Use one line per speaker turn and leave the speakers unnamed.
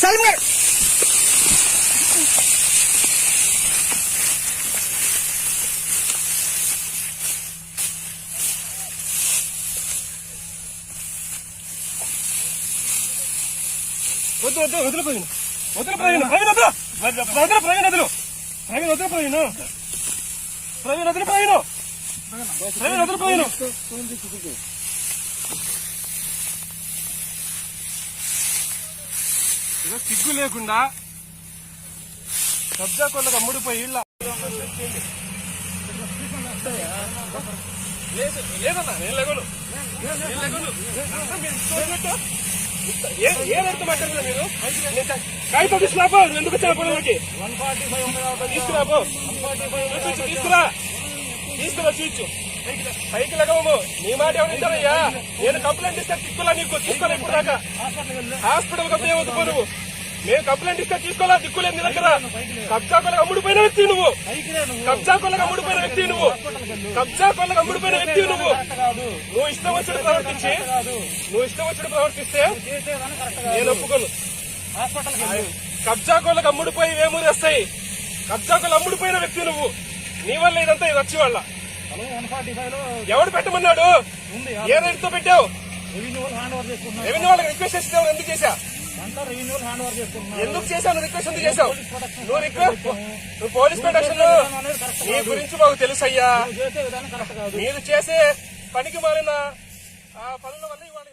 సలీం గారు
వద్దు వద్దు వదిలి ప్రవీణ్ వదిలి ప్రవీణ్ ప్రవీణ్ వద్దు వదిలి ప్రవీణ్ వదులు ప్రవీణ్ వదిలి ప్రవీణ్ ప్రవీణ్ వదిలి ప్రవీణ్ ప్రవీణ్ వదిలి ప్రవీణ్ ఇక సిగ్గు లేకుండా సబ్జా కొల్లకు అమ్ముడిపోయి ఇళ్ళ లేదు లేదన్నా నేను లేగను. మీరు ఏం అర్థం మీరు? కాగితం తీసుకురాపో ఎందుకు వచ్చాను పొడవులకి తీసుకురాపో. తీసుకురా తీసుకురా చూచు. పైకి లగవము నీ మాట ఎవరు నేను కంప్లైంట్ ఇస్తే తిక్కులా నీకు తీసుకోలే ఇప్పుడు దాకా హాస్పిటల్కి వద్దుకో నువ్వు మేము కంప్లైంట్ ఇస్తే తీసుకోలే దిక్కులేదు నీ దగ్గర కబ్జా కొలకు అమ్ముడిపోయిన వ్యక్తి నువ్వు కబ్జా కొలకు అమ్ముడిపోయిన వ్యక్తి నువ్వు కబ్జా కొలకు అమ్ముడిపోయిన వ్యక్తి నువ్వు నువ్వు ఇష్టం వచ్చిన ప్రవర్తించి నువ్వు ఇష్టం వచ్చిన ప్రవర్తిస్తే నేను ఒప్పుకోను కబ్జా కొలకు అమ్ముడిపోయి వేమూరి వస్తాయి కబ్జా కొలు అమ్ముడిపోయిన వ్యక్తి నువ్వు నీ వల్ల ఇదంతా ఇది వచ్చి వాళ్ళ ఎవడు పెట్టమన్నాడు? ఏ రేటుతో పెట్టావు? రెవెన్యూ వాళ్ళకి రిక్వెస్ట్ చేస్తే ఎందుకు చేశా? ఎందుకు చేశావు? రిక్వెస్ట్ ఎందుకు చేశావు? నువ్వు రిక్వెస్ట్ నువ్వు పోలీస్ ప్రొటెక్షన్ నీ గురించి మాకు తెలుసయ్యా మీరు చేసే పనికి మారిన ఆ పనుల వల్ల ఇవాళ